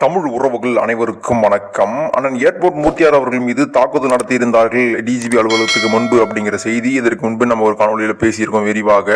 தமிழ் உறவுகள் அனைவருக்கும் வணக்கம். அண்ணன் ஏர்போர்ட் மூர்த்தியார் அவர்கள் மீது தாக்குதல் நடத்தியிருந்தார்கள் டிஜிபி அலுவலகத்துக்கு முன்பு அப்படிங்கிற செய்தி. இதற்கு முன்பு நம்ம ஒரு காணொலியில் பேசியிருக்கோம் விரிவாக.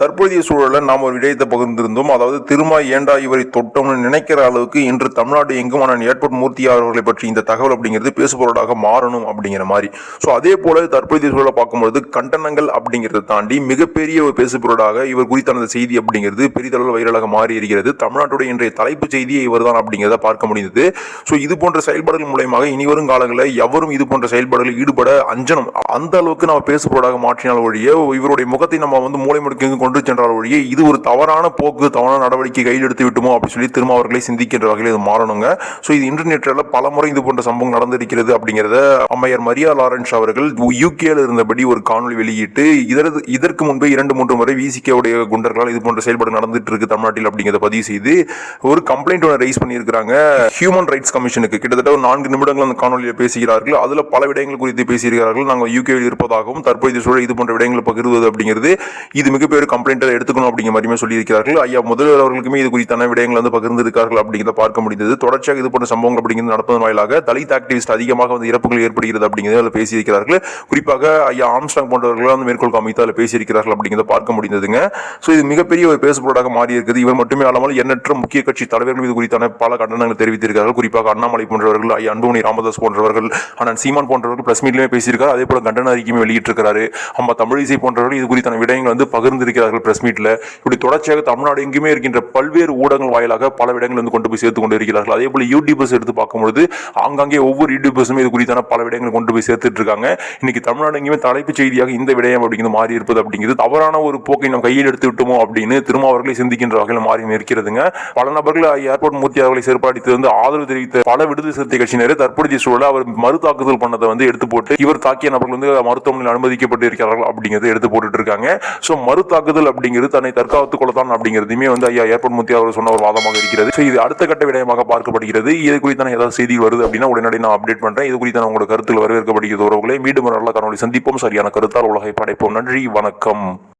தற்போதைய சூழலில் நாம் ஒரு விடயத்தை பகிர்ந்திருந்தோம். அதாவது திருமா ஏண்டா இவரை தொட்டோம்னு நினைக்கிற அளவுக்கு இன்று தமிழ்நாடு எங்கும் அண்ணன் ஏர்போர்ட் மூர்த்தியார் அவர்களை பற்றி இந்த தகவல் அப்படிங்கிறது பேசுபொருளாக மாறணும் அப்படிங்கிற மாதிரி. ஸோ அதே போல தற்போதைய சூழலை பார்க்கும்பொழுது கண்டனங்கள் அப்படிங்கிறத தாண்டி மிகப்பெரிய ஒரு பேசுபொருளாக இவர் குறித்தான அந்த செய்தி அப்படிங்கிறது பெரிதளவில் வைரலாக மாறி இருக்கிறது தமிழ்நாட்டுடைய இன்றைய தலைப்பு செய்தியை இவர்தான் அப்படிங்கிறது பார்க்க முடிந்தது. ஸோ இது போன்ற செயல்பாடுகள் மூலயமாக இனி வரும் காலங்களில் எவரும் இது போன்ற செயல்பாடுகளில் ஈடுபட அஞ்சனம் அந்த அளவுக்கு நம்ம பேசுபொருளாக மாற்றினால் ஒழிய இவருடைய முகத்தை நம்ம வந்து மூளை முடுக்கெங்கு கொண்டு சென்றால் ஒழிய இது ஒரு தவறான போக்கு தவறான நடவடிக்கை கையில் எடுத்து விட்டுமோ அப்படி சொல்லி திரும்ப அவர்களை சிந்திக்கின்ற வகையில் இது மாறணுங்க. ஸோ இது இன்டர்நெட்டில் பல முறை இது போன்ற சம்பவம் நடந்திருக்கிறது அப்படிங்கிறத அம்மையார் மரியா லாரன்ஸ் அவர்கள் யூகேல இருந்தபடி ஒரு காணொலி வெளியிட்டு இதற்கு இதற்கு முன்பே இரண்டு மூன்று முறை விசிகேவுடைய குண்டர்களால் இது போன்ற செயல்பாடு நடந்துட்டு இருக்கு தமிழ்நாட்டில் அப்படிங்கிறத பதிவு செய்து ஒரு கம்ப்ளைண்ட் ஒன்று ரைஸ் பண்ணியிருக்கிறாங்க. ஹியூமன் ரைட்ஸ் கமிஷனுக்கு கிட்டத்தட்ட ஒரு நான்கு நிமிடங்கள் அந்த காணொலியில் பேசுகிறார்கள். அதுல பல விடயங்கள் குறித்து பேசியிருக்கிறார்கள். நாங்கள் யூகேவில் இருப்பதாகவும் தற்போதைய சூழல் இது போன்ற விடயங்களை பகிர்வது அப்படிங்கிறது இது மிகப்பெரிய கம்ப்ளைண்ட்டாக எடுத்துக்கணும் அப்படிங்கிற மாதிரியுமே சொல்லியிருக்கிறார்கள். ஐயா முதல்வர் அவர்களுக்குமே இது குறித்தான விடயங்கள் வந்து பகிர்ந்திருக்கார்கள் அப்படிங்கிறத பார்க்க முடிந்தது. தொடர்ச்சியாக இது போன்ற சம்பவங்கள் அப்படிங்கிறது நடப்பதன் வாயிலாக தலித் ஆக்டிவிஸ்ட் அதிகமாக வந்து இறப்புகள் ஏற்படுகிறது அப்படிங்கிறது அதில் பேசியிருக்கிறார்கள். குறிப்பாக ஐயா ஆம்ஸ்டாங் போன்றவர்கள் வந்து மேற்கோள் காமித்து அதில் பேசியிருக்கிறார்கள் அப்படிங்கிறத பார்க்க முடிந்ததுங்க. ஸோ இது மிகப்பெரிய ஒரு பேசுபொருளாக மாறி இருக்குது இவர் மட்டுமே அல்லாமல் எண்ணற்ற முக்கிய கட்சி தலைவர்கள் இது குறித்தான பல கடன் கண்டனங்களை தெரிவித்திருக்கிறார்கள். குறிப்பாக அண்ணாமலை போன்றவர்கள் ஐயா அன்புமணி ராமதாஸ் போன்றவர்கள் அண்ணன் சீமான் போன்றவர்கள் பிரஸ் மீட்லயுமே பேசியிருக்காரு. அதே போல கண்டன அறிக்கையுமே வெளியிட்டிருக்கிறாரு. அம்மா தமிழிசை போன்றவர்கள் இது குறித்தான விடயங்கள் வந்து பகிர்ந்திருக்கிறார்கள் பிரஸ் மீட்ல. இப்படி தொடர்ச்சியாக தமிழ்நாடு எங்குமே இருக்கின்ற பல்வேறு ஊடகங்கள் வாயிலாக பல விடயங்கள் வந்து கொண்டு போய் சேர்த்து கொண்டு இருக்கிறார்கள் அதே போல யூடியூபர்ஸ் எடுத்து பார்க்கும்போது ஆங்காங்கே ஒவ்வொரு யூடியூபர்ஸுமே இது குறித்தான பல விடயங்கள் கொண்டு போய் சேர்த்துட்டு இருக்காங்க. இன்னைக்கு தமிழ்நாடு எங்குமே தலைப்புச் செய்தியாக இந்த விடயம் அப்படிங்கிறது மாறி இருப்பது அப்படிங்கிறது தவறான ஒரு போக்கை நம்ம கையில் எடுத்து விட்டோமோ அப்படின்னு திரும்ப அவர்களை சிந்திக்கின்ற வகையில் மாறி நிற்கிறதுங்க. பல நபர்கள் ஏர்போர்ட் மூர்த்தி அவர்களை சிறப்பாடித்து வந்து ஆதரவு தெரிவித்த பல விடுதலை சிறுத்தை கட்சியினர் தற்போதைய சூழல அவர் மறு தாக்குதல் பண்ணதை வந்து எடுத்து போட்டு இவர் தாக்கிய நபர்கள் வந்து மருத்துவமனையில் அனுமதிக்கப்பட்டு இருக்கிறார்கள் அப்படிங்கிறது எடுத்து போட்டுட்டு இருக்காங்க. ஸோ மறு தாக்குதல் அப்படிங்கிறது தன்னை தற்காத்துக் கொள்ளத்தான் அப்படிங்கிறதுமே வந்து ஐயா ஏர்போர்ட் மூர்த்தி அவர் சொன்ன ஒரு வாதமாக இருக்கிறது. ஸோ இது அடுத்த கட்ட விடயமாக பார்க்கப்படுகிறது. இது குறித்தான ஏதாவது செய்தி வருது அப்படின்னா உடனடி நான் அப்டேட் பண்ணுறேன் இது குறித்தான உங்களோட கருத்துக்கள் வரவேற்கப்படுகிறது. உறவுகளை மீண்டும் நல்ல கனவுகளை சந்திப்போம். சரியான கருத்தால் உலகை படைப்போம். நன்றி. வணக்கம்.